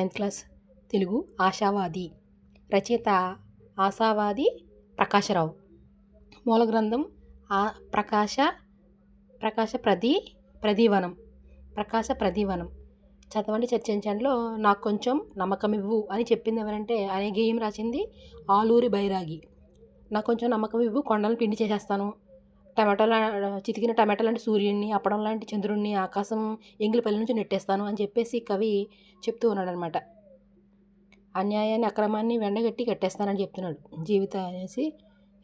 Ninth class Telugu ఆశావాది. రచయిత ఆశావాది ప్రకాశరావు. మూల గ్రంథం ఆ ప్రకాశ ప్రకాశ ప్రదీ ప్రదీవనం ప్రకాశ ప్రదీవనం. చదవండి చర్చించండిలో నాకు కొంచెం నమ్మకం ఇవ్వు అని చెప్పింది ఎవరంటే అనే గేయం రాసింది ఆలూరి బైరాగి. నాకు కొంచెం నమ్మకం ఇవ్వు కొండలను పిండి చేసేస్తాను టమాటోల చితికిన టమాటో లాంటి సూర్యుడిని అప్పడం లాంటి చంద్రుడిని ఆకాశం ఎంగిలిపల్లి నుంచి నెట్టేస్తాను అని చెప్పేసి కవి చెప్తూ ఉన్నాడు అనమాట అన్యాయాన్ని అక్రమాన్ని వెండగట్టి కట్టేస్తానని చెప్తున్నాడు. జీవిత అనేసి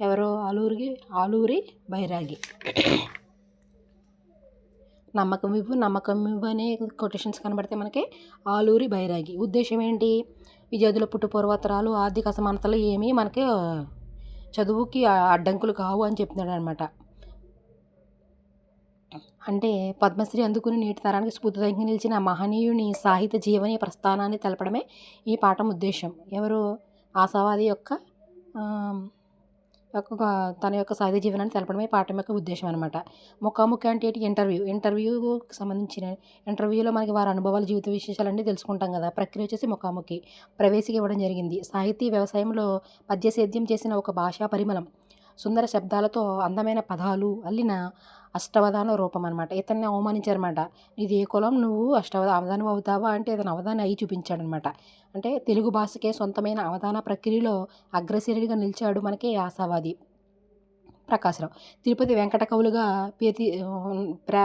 ఎవరో ఆలూరికి ఆలూరి బైరాగి. నమ్మకం ఇవ్వు నమ్మకం ఇవ్వు అనే కొటేషన్స్ కనబడితే మనకి ఆలూరి బైరాగి. ఉద్దేశం ఏంటి? విద్యార్థుల పుట్టు పూర్వతరాలు ఆర్థిక అసమానతలు ఏమీ మనకి చదువుకి అడ్డంకులు కావు అని చెప్తున్నాడు అనమాట అంటే పద్మశ్రీ అందుకుని నేటి తరానికి స్ఫూర్తిదాయకంగా నిలిచిన మహనీయుని సాహిత్య జీవని ప్రస్థానాన్ని తెలపడమే ఈ పాఠం ఉద్దేశం. ఎవరు ఆశావాది యొక్క తన యొక్క సాహిత్య జీవనాన్ని తెలపడమే పాఠం యొక్క ఉద్దేశం అనమాట ముఖాముఖి అంటే ఏంటి? ఇంటర్వ్యూ. ఇంటర్వ్యూకి సంబంధించిన ఇంటర్వ్యూలో మనకి వారి అనుభవాలు జీవిత విశేషాలన్నీ తెలుసుకుంటాం కదా. ప్రక్రియ వచ్చేసి ముఖాముఖి. ప్రవేశికి ఇవ్వడం జరిగింది. సాహితీ వ్యవసాయంలో పద్యసేద్యం చేసిన ఒక భాషా పరిమళం. సుందర శబ్దాలతో అందమైన పదాలు అల్లిన అష్టవధాన రూపం అనమాట ఇతన్ని అవమానించారనమాట ఇది ఏ కులం? నువ్వు అష్టవ అవధానం అవుతావా? అంటే ఇతను అవధానం అయి చూపించాడనమాట అంటే తెలుగు భాషకే సొంతమైన అవధాన ప్రక్రియలో అగ్రశ్రేణిగా నిలిచాడు మనకి ఆశావాది ప్రకాశరావు. తిరుపతి వెంకట కవులుగా పేతి ప్రే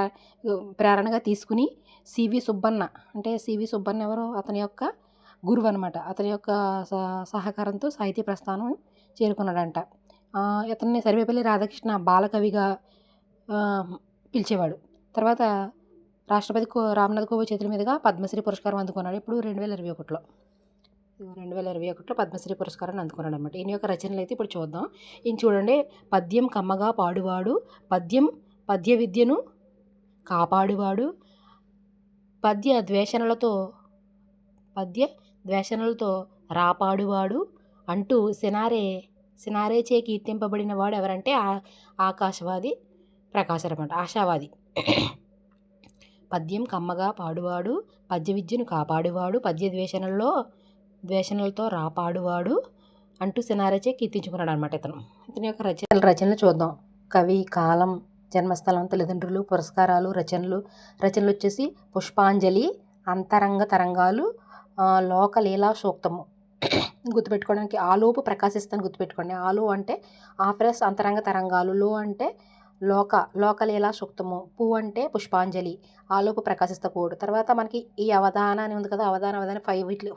ప్రేరణగా తీసుకుని సివి సుబ్బన్న అంటే సివి సుబ్బన్న ఎవరు? అతని యొక్క గురువు అనమాట అతని యొక్క సహకారంతో సాహితీ ప్రస్థానం చేరుకున్నాడంట. ఇతన్ని సర్వేపల్లి రాధాకృష్ణ బాలకవిగా పిలిచేవాడు. తర్వాత రాష్ట్రపతి రామ్నాథ్ కోవింద్ చేతుల మీదుగా పద్మశ్రీ పురస్కారం అందుకున్నాడు. ఇప్పుడు రెండు వేల ఇరవై ఒకటిలో. రెండు వేల ఇరవై ఒకటిలో పద్మశ్రీ పురస్కారాన్ని అందుకున్నాడు అనమాట ఈయన యొక్క రచనలు అయితే ఇప్పుడు చూద్దాం. ఈయన చూడండి. పద్యం కమ్మగా పాడువాడు పద్యం పద్య విద్యను కాపాడువాడు పద్య ద్వేషణలతో పద్య ద్వేషణలతో రాపాడువాడు అంటూ సినారే సినారేచే కీర్తింపబడిన వాడు ఎవరంటే ఆకాశవాది ప్రకాశం అనమాట ఆశావాది. పద్యం కమ్మగా పాడువాడు పద్య విద్యను కాపాడువాడు పద్య ద్వేషణల్లో ద్వేషణలతో రాపాడువాడు అంటూ సినారేచే కీర్తించుకున్నాడు అనమాట ఇతను. ఇతని యొక్క రచన రచనలు చూద్దాం. కవి కాలం జన్మస్థలం తల్లిదండ్రులు పురస్కారాలు రచనలు రచనలు వచ్చేసి పుష్పాంజలి అంతరంగ తరంగాలు లోకలీలా సూక్తము. గుర్తుపెట్టుకోవడానికి ఆలోపు ప్రకాశిస్తాను గుర్తుపెట్టుకోండి. ఆలో అంటే ఆఫ్రెస్ అంతరంగ తరంగాలు. లో అంటే లోక లోకలీలా సూక్తము. పువ్వు అంటే పుష్పాంజలి. ఆలోపు ప్రకాశిస్తకూడు తర్వాత మనకి ఈ అవధాన అని ఉంది కదా అవధాన అవధాన ఫైవ్ ఇట్లు